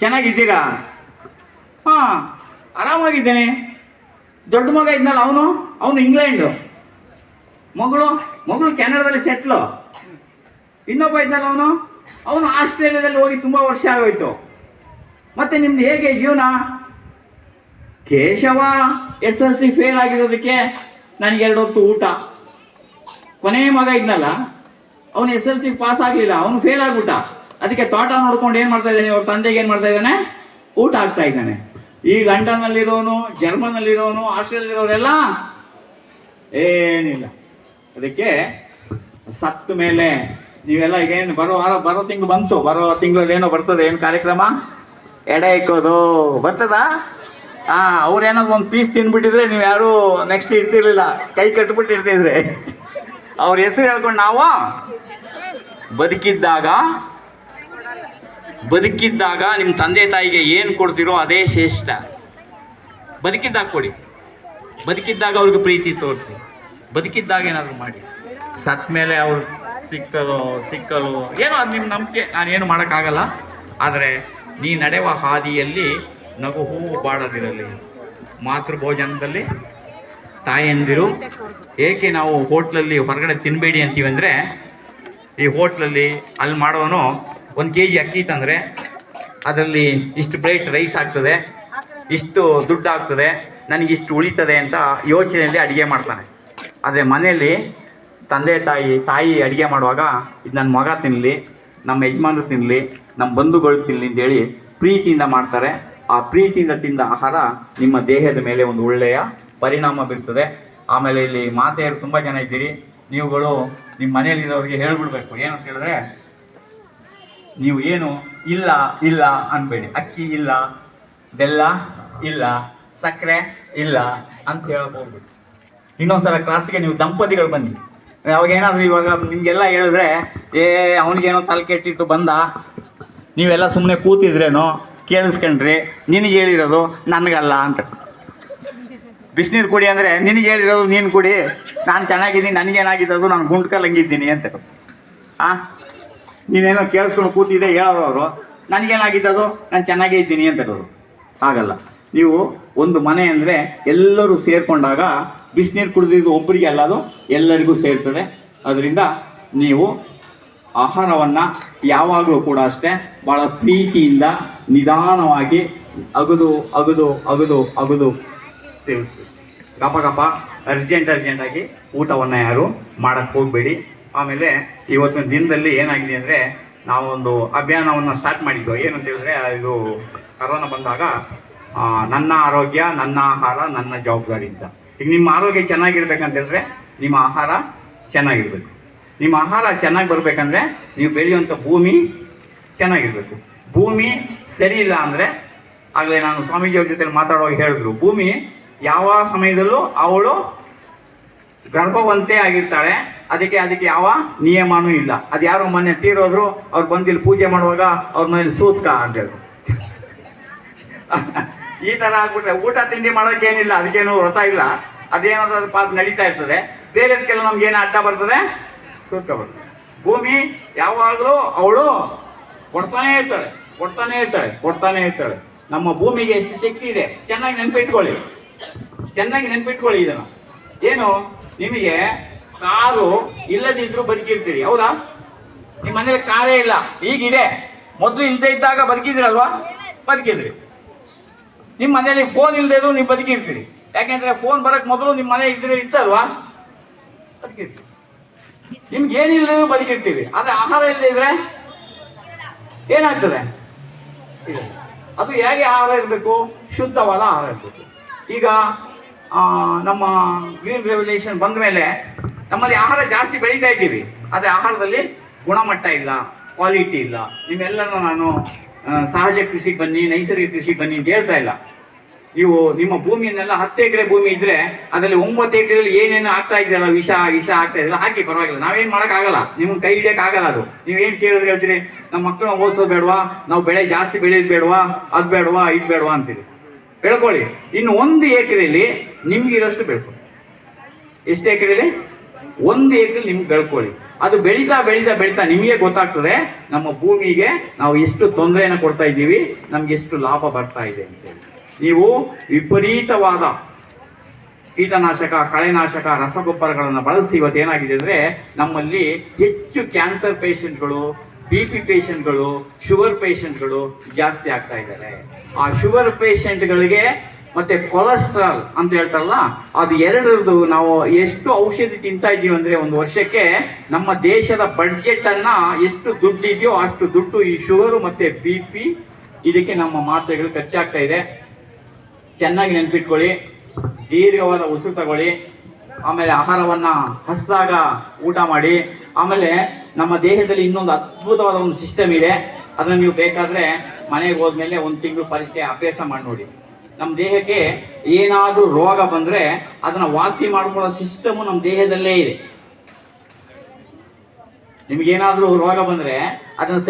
ಚೆನ್ನಾಗಿದ್ದೀರಾ? ಹಾಂ, ಆರಾಮಾಗಿದ್ದೇನೆ. ದೊಡ್ಡ ಮಗ ಇದ್ನಲ್ಲ ಅವನು? ಅವನು ಇಂಗ್ಲೆಂಡು. ಮಗಳು ಮಗಳು ಕೆನಡಾದಲ್ಲಿ ಸೆಟ್ಲು. ಇನ್ನೊಬ್ಬ ಇದ್ನಲ್ಲ ಅವನು? ಅವನು ಆಸ್ಟ್ರೇಲಿಯಾದಲ್ಲಿ ಹೋಗಿ ತುಂಬ ವರ್ಷ ಆಗೋಯ್ತು. ಮತ್ತೆ ನಿಮ್ದು ಹೇಗೆ ಜೀವನ? Keshava, S L C fail ಆಗಿರೋದಕ್ಕೆ ನನಗೆ ಎರಡು ಹೊತ್ತು ಊಟ. ಕೊನೆಯ ಮಗ ಇದ್ನಲ್ಲ, ಅವನು ಎಸ್ ಎಲ್ ಸಿ ಪಾಸ್ ಆಗಲಿಲ್ಲ, ಅವನು ಫೇಲ್ ಆಗ್ಬಿಟ್ಟ. ಅದಕ್ಕೆ ತೋಟ ನೋಡ್ಕೊಂಡು ಏನು ಮಾಡ್ತಾ ಇದ್ದಾನೆ? ಅವ್ರ ತಂದೆಗೆ ಏನು ಮಾಡ್ತಾ ಇದ್ದಾನೆ? ಊಟ ಆಗ್ತಾ ಇದ್ದಾನೆ. ಈ ಲಂಡನ್ನಲ್ಲಿರೋನು ಜರ್ಮನಲ್ಲಿರೋನು ಆಸ್ಟ್ರೇಲಿಯಾದಲ್ಲಿರೋರೆಲ್ಲ ಏನಿಲ್ಲ. ಅದಕ್ಕೆ ಸತ್ತ ಮೇಲೆ ನೀವೆಲ್ಲ ಈಗ ಏನು ಬರೋ ವಾರ, ಬರೋ ತಿಂಗಳು ಬಂತು. ಬರೋ ತಿಂಗಳಲ್ಲಿ ಏನೋ ಬರ್ತದೆ, ಏನು ಕಾರ್ಯಕ್ರಮ? ಎಡೆ ಇಕ್ಕೋದು. ಬರ್ತದಾ? ಹಾ ಅವ್ರೇನಾದ್ರು ಒಂದು ಪೀಸ್ ತಿನ್ಬಿಟ್ಟಿದ್ರೆ ನೀವು ಯಾರು ನೆಕ್ಸ್ಟ್ ಇರ್ತಿರ್ಲಿಲ್ಲ. ಕೈ ಕಟ್ಬಿಟ್ಟು ಇರ್ತಿದ್ರೆ. ಅವ್ರ ಹೆಸರು ಹೇಳ್ಕೊಂಡು ನಾವು ಬದುಕಿದ್ದಾಗ ಬದುಕಿದ್ದಾಗ ನಿಮ್ಮ ತಂದೆ ತಾಯಿಗೆ ಏನು ಕೊಡ್ತೀರೋ ಅದೇ ಶ್ರೇಷ್ಠ. ಬದುಕಿದ್ದಾಗ ಕೊಡಿ. ಬದುಕಿದ್ದಾಗ ಅವ್ರಿಗೆ ಪ್ರೀತಿ ತೋರಿಸಿ. ಬದುಕಿದ್ದಾಗ ಏನಾದರೂ ಮಾಡಿ. ಸತ್ ಮೇಲೆ ಅವ್ರು ಸಿಕ್ಕದೋ ಸಿಕ್ಕಲು ಏನೋ ಅದು ನಿಮ್ಮ ನಂಬಿಕೆ. ನಾನೇನು ಮಾಡೋಕ್ಕಾಗಲ್ಲ. ಆದರೆ ನೀ ನಡೆವ ಹಾದಿಯಲ್ಲಿ ನಗು ಹೂವು ಬಾಡದಿರಲಿ. ಮಾತೃ ಭೋಜನದಲ್ಲಿ ಏಕೆ ನಾವು ಹೋಟ್ಲಲ್ಲಿ ಹೊರಗಡೆ ತಿನ್ನಬೇಡಿ ಅಂತೀವಿ ಅಂದರೆ, ಈ ಹೋಟ್ಲಲ್ಲಿ ಅಲ್ಲಿ ಮಾಡೋನು ಒಂದು ಕೆ ಜಿ ಅಕ್ಕಿ ತಂದರೆ ಅದರಲ್ಲಿ ಇಷ್ಟು ಪ್ಲೇಟ್ ರೈಸ್ ಆಗ್ತದೆ, ಇಷ್ಟು ದುಡ್ಡು ಆಗ್ತದೆ, ನನಗೆ ಇಷ್ಟು ಉಳಿತದೆ ಅಂತ ಯೋಚನೆಯಲ್ಲಿ ಅಡುಗೆ ಮಾಡ್ತಾನೆ. ಆದರೆ ಮನೆಯಲ್ಲಿ ತಂದೆ ತಾಯಿ ತಾಯಿ ಅಡುಗೆ ಮಾಡುವಾಗ ಇದು ನನ್ನ ಮಗ ತಿನ್ನಲಿ ನಮ್ಮ ಯಜಮಾನರು ತಿನ್ನಲಿ ನಮ್ಮ ಬಂಧುಗಳು ತಿನ್ನಲಿ ಅಂತೇಳಿ ಪ್ರೀತಿಯಿಂದ ಮಾಡ್ತಾರೆ. ಆ ಪ್ರೀತಿಯಿಂದ ತಿಂದ ಆಹಾರ ನಿಮ್ಮ ದೇಹದ ಮೇಲೆ ಒಂದು ಒಳ್ಳೆಯ ಪರಿಣಾಮ ಬೀರ್ತದೆ. ಆಮೇಲೆ ಇಲ್ಲಿ ಮಾತೆಯರು ತುಂಬ ಜನ ಇದ್ದೀರಿ. ನೀವುಗಳು ನಿಮ್ಮ ಮನೆಯಲ್ಲಿರೋರಿಗೆ ಹೇಳ್ಬಿಡ್ಬೇಕು. ಏನು ಅಂತ ಹೇಳಿದ್ರೆ ನೀವು ಏನು ಇಲ್ಲ ಇಲ್ಲ ಅನ್ಬೇಡಿ. ಅಕ್ಕಿ ಇಲ್ಲ, ಬೆಲ್ಲ ಇಲ್ಲ, ಸಕ್ಕರೆ ಇಲ್ಲ ಅಂತ ಹೇಳಬಹುದು ಇನ್ನೊಂದ್ಸಲ ಕ್ಲಾಸ್ಗೆ ನೀವು ದಂಪತಿಗಳು ಬನ್ನಿ. ಅವಾಗ ಏನಾದ್ರು ಇವಾಗ ನಿಮಗೆಲ್ಲ ಹೇಳಿದ್ರೆ, ಏ, ಅವನಿಗೇನೋ ತಲೆ ಕೆಟ್ಟಿತ್ತು, ಬಂದ. ನೀವೆಲ್ಲ ಸುಮ್ಮನೆ ಕೂತಿದ್ರೇನೋ, ಕೇಳಿಸ್ಕೊಂಡ್ರಿ. ನಿನಗೆ ಹೇಳಿರೋದು ನನಗಲ್ಲ ಅಂತ. ಬಿಸಿನೀರು ಕುಡಿ ಅಂದರೆ, ನಿನಗೆ ಹೇಳಿರೋದು ನೀನು ಕುಡಿ. ನಾನು ಚೆನ್ನಾಗಿದ್ದೀನಿ ನನಗೇನಾಗಿದ್ದು ನಾನು ಗುಂಡ್ಕಲ್ ಹಂಗಿದ್ದೀನಿ ಅಂತ. ಆ? ನೀನೇನೋ ಕೇಳಿಸ್ಕೊಂಡು ಕೂತಿದ್ದೆ ಹೇಳೋರು ಅವರು ನನಗೇನಾಗಿದ್ದದು ನಾನು ಚೆನ್ನಾಗೇ ಇದ್ದೀನಿ ಅಂತ ಹೇಳೋರು. ಹಾಗಲ್ಲ. ನೀವು ಒಂದು ಮನೆ ಅಂದರೆ ಎಲ್ಲರೂ ಸೇರಿಕೊಂಡಾಗ ಬಿಸಿನೀರು ಕುಡಿದಿದ್ದು ಒಬ್ಬರಿಗೆ ಅಲ್ಲ ಅದು, ಎಲ್ಲರಿಗೂ ಸೇರ್ತದೆ. ಅದರಿಂದ ನೀವು ಆಹಾರವನ್ನು ಯಾವಾಗಲೂ ಕೂಡ ಅಷ್ಟೇ ಭಾಳ ಪ್ರೀತಿಯಿಂದ ನಿಧಾನವಾಗಿ ಅಗದು ಅಗದು ಅಗದು ಅಗದು ಸೇವಿಸ್ಬೇಕು. ಗಪ ಗಪ ಅರ್ಜೆಂಟ್ ಅರ್ಜೆಂಟಾಗಿ ಊಟವನ್ನು ಯಾರು ಮಾಡಕ್ಕೆ ಹೋಗಬೇಡಿ. ಆಮೇಲೆ ಇವತ್ತಿನ ದಿನದಲ್ಲಿ ಏನಾಗಿದೆ ಅಂದರೆ ನಾವೊಂದು ಅಭಿಯಾನವನ್ನು ಸ್ಟಾರ್ಟ್ ಮಾಡಿದ್ದು ಏನು ಹೇಳಿದ್ರೆ, ಇದು ಕರೋನಾ ಬಂದಾಗ ನನ್ನ ಆರೋಗ್ಯ, ನನ್ನ ಆಹಾರ, ನನ್ನ ಜವಾಬ್ದಾರಿ ಅಂತ. ಈಗ ನಿಮ್ಮ ಆರೋಗ್ಯ ಚೆನ್ನಾಗಿರ್ಬೇಕಂತ ಹೇಳಿದ್ರೆ, ನಿಮ್ಮ ಆಹಾರ ಚೆನ್ನಾಗಿರ್ಬೇಕು. ನಿಮ್ಮ ಆಹಾರ ಚೆನ್ನಾಗಿ ಬರಬೇಕಂದ್ರೆ ನೀವು ಬೆಳೆಯುವಂಥ ಭೂಮಿ ಚೆನ್ನಾಗಿರ್ಬೇಕು. ಭೂಮಿ ಸರಿ ಇಲ್ಲ ಅಂದರೆ, ಆಗಲೇ ನಾನು ಸ್ವಾಮೀಜಿಯವ್ರ ಜೊತೆ ಮಾತಾಡುವಾಗ ಹೇಳಿದ್ರು, ಭೂಮಿ ಯಾವ ಸಮಯದಲ್ಲೂ ಅವಳು ಗರ್ಭವಂತೆ ಆಗಿರ್ತಾಳೆ. ಅದಕ್ಕೆ ಅದಕ್ಕೆ ಯಾವ ನಿಯಮನೂ ಇಲ್ಲ. ಅದು ಯಾರೋ ಮೊನ್ನೆ ತೀರೋದ್ರು, ಅವ್ರು ಬಂದಿಲ್ಲಿ ಪೂಜೆ ಮಾಡುವಾಗ ಅವ್ರ ಮನೇಲಿ ಸೂತ್ಕ ಅಂತ ಈ ತರ ಆಗ್ಬಿಟ್ರೆ ಊಟ ತಿಂಡಿ ಮಾಡೋಕ್ಕೇನಿಲ್ಲ, ಅದಕ್ಕೇನು ವ್ರತ ಇಲ್ಲ. ಅದೇನಾದ್ರೂ ಅದು ಪಾಪ ನಡೀತಾ ಇರ್ತದೆ. ಬೇರೆದಕ್ಕೆಲ್ಲ ನಮ್ಗೆ ಏನು ಅಡ್ಡ ಬರ್ತದೆ? ಸೂತ್ಕ ಬರ್ತದೆ. ಭೂಮಿ ಯಾವಾಗಲೂ ಅವಳು ಕೊಡ್ತಾನೆ ಇರ್ತಾಳೆ ಕೊಡ್ತಾನೆ ಇರ್ತಾಳೆ ಕೊಡ್ತಾನೆ ಇರ್ತಾಳೆ. ನಮ್ಮ ಭೂಮಿಗೆ ಎಷ್ಟು ಶಕ್ತಿ ಇದೆ? ಚೆನ್ನಾಗಿ ನೆನ್ಪಿಟ್ಕೊಳ್ಳಿ. ಚೆನ್ನಾಗಿ ನೆನ್ಪಿಟ್ಕೊಳ್ಳಿ ಇದನ್ನು. ಏನು? ನಿಮಗೆ ಕಾರು ಇಲ್ಲದಿದ್ರು ಬದುಕಿರ್ತೀರಿ, ಹೌದಾ? ನಿಮ್ಮ ಮನೇಲಿ ಕಾರೇ ಇಲ್ಲ, ಈಗಿದೆ. ಮೊದಲು ಇಲ್ಲದೆ ಇದ್ದಾಗ ಬದುಕಿದ್ರಲ್ವಾ? ಬದುಕಿದ್ರಿ. ನಿಮ್ಮ ಮನೇಲಿ ಫೋನ್ ಇಲ್ಲದೆ ಇದ್ರು ನೀವು ಬದುಕಿರ್ತೀರಿ. ಯಾಕೆಂದ್ರೆ ಫೋನ್ ಬರಕ್ ಮೊದಲು ನಿಮ್ಮ ಮನೆ ಇದ್ರೆ ಇತ್ತಲ್ವಾ? ಬದುಕಿರ್ತೀರಿ. ನಿಮ್ಗೆ ಬದುಕಿರ್ತೀವಿ ಆದ್ರೆ ಆಹಾರ ಇಲ್ಲದೆ ಇದ್ರೆ ಏನಾಗ್ತದೆ. ಅದು ಹೇಗೆ ಆಹಾರ ಇರಬೇಕು? ಶುದ್ಧವಾದ ಆಹಾರ ಇರಬೇಕು. ಈಗ ನಮ್ಮ ಗ್ರೀನ್ ರೆವಲ್ಯೂಷನ್ ಬಂದ ಮೇಲೆ ನಮ್ಮಲ್ಲಿ ಆಹಾರ ಜಾಸ್ತಿ ಬೆಳೀತಾ ಇದ್ದೀವಿ. ಆದರೆ ಆಹಾರದಲ್ಲಿ ಗುಣಮಟ್ಟ ಇಲ್ಲ ಕ್ವಾಲಿಟಿ ಇಲ್ಲ. ನಿಮ್ಮೆಲ್ಲರೂ ನಾನು ಸಹಜ ಕೃಷಿಗೆ ಬನ್ನಿ, ನೈಸರ್ಗಿಕ ಕೃಷಿಗೆ ಬನ್ನಿ ಅಂತ ಹೇಳ್ತಾ ಇಲ್ಲ. ನೀವು ನಿಮ್ಮ ಭೂಮಿಯನ್ನೆಲ್ಲ ಹತ್ತು ಎಕರೆ ಭೂಮಿ ಇದ್ರೆ ಅದರಲ್ಲಿ ಒಂಬತ್ತು ಎಕರೆಯಲ್ಲಿ ಏನೇನು ಆಗ್ತಾ ಇದೆಯಲ್ಲ, ವಿಷ ವಿಷ ಆಗ್ತಾ ಇದೆಯಲ್ಲ ಹಾಕಿ ಪರವಾಗಿಲ್ಲ. ನಾವೇನು ಮಾಡೋಕ್ಕಾಗಲ್ಲ. ನಿಮ್ಗೆ ಕೈ ಹಿಡಿಯೋಕ್ಕಾಗಲ್ಲ ಅದು. ನೀವೇನು ಕೇಳಿದ್ರೆ ಹೇಳ್ತೀರಿ, ನಮ್ಮ ಮಕ್ಕಳನ್ನ ಓದಿಸೋದು ಬೇಡವಾ? ನಾವು ಬೆಳೆ ಜಾಸ್ತಿ ಬೆಳೆಯೋದು ಬೇಡವಾ? ಅದು ಬೇಡವಾ? ಇದು ಬೇಡವಾ? ಅಂತೀರಿ. ಬೆಳ್ಕೊಳ್ಳಿ. ಇನ್ನು ಒಂದು ಎಕರೆಯಲ್ಲಿ ನಿಮ್ಗೆ ಇರೋಷ್ಟು ಬೆಳ್ಕೊಳ್ಳಿ. ಎಷ್ಟು ಎಕರೆಯಲ್ಲಿ ಒಂದು ಎಕರೆ ನಿಮ್ಗೆ ಬೆಳ್ಕೊಳ್ಳಿ. ಅದು ಬೆಳೀತಾ ಬೆಳೀತಾ ಬೆಳೀತಾ ನಿಮಗೆ ಗೊತ್ತಾಗ್ತದೆ, ನಮ್ಮ ಭೂಮಿಗೆ ನಾವು ಎಷ್ಟು ತೊಂದರೆಯನ್ನು ಕೊಡ್ತಾ ಇದ್ದೀವಿ, ನಮ್ಗೆ ಎಷ್ಟು ಲಾಭ ಬರ್ತಾ ಇದೆ ಅಂತೇಳಿ. ನೀವು ವಿಪರೀತವಾದ ಕೀಟನಾಶಕ, ಕಳೆನಾಶಕ, ರಸಗೊಬ್ಬರಗಳನ್ನು ಬಳಸಿ ಇವತ್ತು ಏನಾಗಿದೆ ಅಂದರೆ ನಮ್ಮಲ್ಲಿ ಹೆಚ್ಚು ಕ್ಯಾನ್ಸರ್ ಪೇಷಂಟ್ಗಳು ಬಿ ಪಿ ಪೇಷಂಟ್ಗಳು ಶುಗರ್ ಪೇಷಂಟ್ಗಳು ಜಾಸ್ತಿ ಆಗ್ತಾ ಇದ್ದಾರೆ. ಆ ಶುಗರ್ ಪೇಷಂಟ್ಗಳಿಗೆ ಮತ್ತೆ ಕೊಲೆಸ್ಟ್ರಾಲ್ ಅಂತ ಹೇಳ್ತಾರಲ್ಲ, ಅದು ಎರಡರದ್ದು ನಾವು ಎಷ್ಟು ಔಷಧಿ ತಿಂತಾ ಇದ್ದೀವಿ ಅಂದ್ರೆ ಒಂದು ವರ್ಷಕ್ಕೆ ನಮ್ಮ ದೇಶದ ಬಡ್ಜೆಟ್ ಅನ್ನ ಎಷ್ಟು ದುಡ್ಡು ಇದೆಯೋ ಅಷ್ಟು ದುಡ್ಡು ಈ ಶುಗರು ಮತ್ತೆ ಬಿ ಪಿ ಇದಕ್ಕೆ ನಮ್ಮ ಮಾತ್ರೆಗಳು ಖರ್ಚಾಗ್ತಾ ಇದೆ. ಚೆನ್ನಾಗಿ ನೆನ್ಪಿಟ್ಕೊಳ್ಳಿ, ದೀರ್ಘವಾದ ಉಸಿರು ತಗೊಳ್ಳಿ, ಆಮೇಲೆ ಆಹಾರವನ್ನ ಹಸಿದಾಗ ಊಟ ಮಾಡಿ, ಆಮೇಲೆ ನಮ್ಮ ದೇಹದಲ್ಲಿ ಇನ್ನೊಂದು ಅದ್ಭುತವಾದ ಒಂದು ಸಿಸ್ಟಮ್ ಇದೆ. ಅದನ್ನ ನೀವು ಬೇಕಾದ್ರೆ ಮನೆಗೆ ಹೋದ್ಮೇಲೆ ಒಂದು ತಿಂಗಳು ಪರೀಕ್ಷೆ ಅಭ್ಯಾಸ ಮಾಡಿ ನೋಡಿ. ನಮ್ಮ ದೇಹಕ್ಕೆ ಏನಾದ್ರೂ ರೋಗ ಬಂದ್ರೆ ಅದನ್ನ ವಾಸಿ ಮಾಡ್ಕೊಳ್ಳೋ ಸಿಸ್ಟಮ್ ನಮ್ಮ ದೇಹದಲ್ಲೇ ಇದೆ. ನಿಮ್ಗೇನಾದ್ರೂ ರೋಗ ಬಂದ್ರೆ ಅದನ್ನ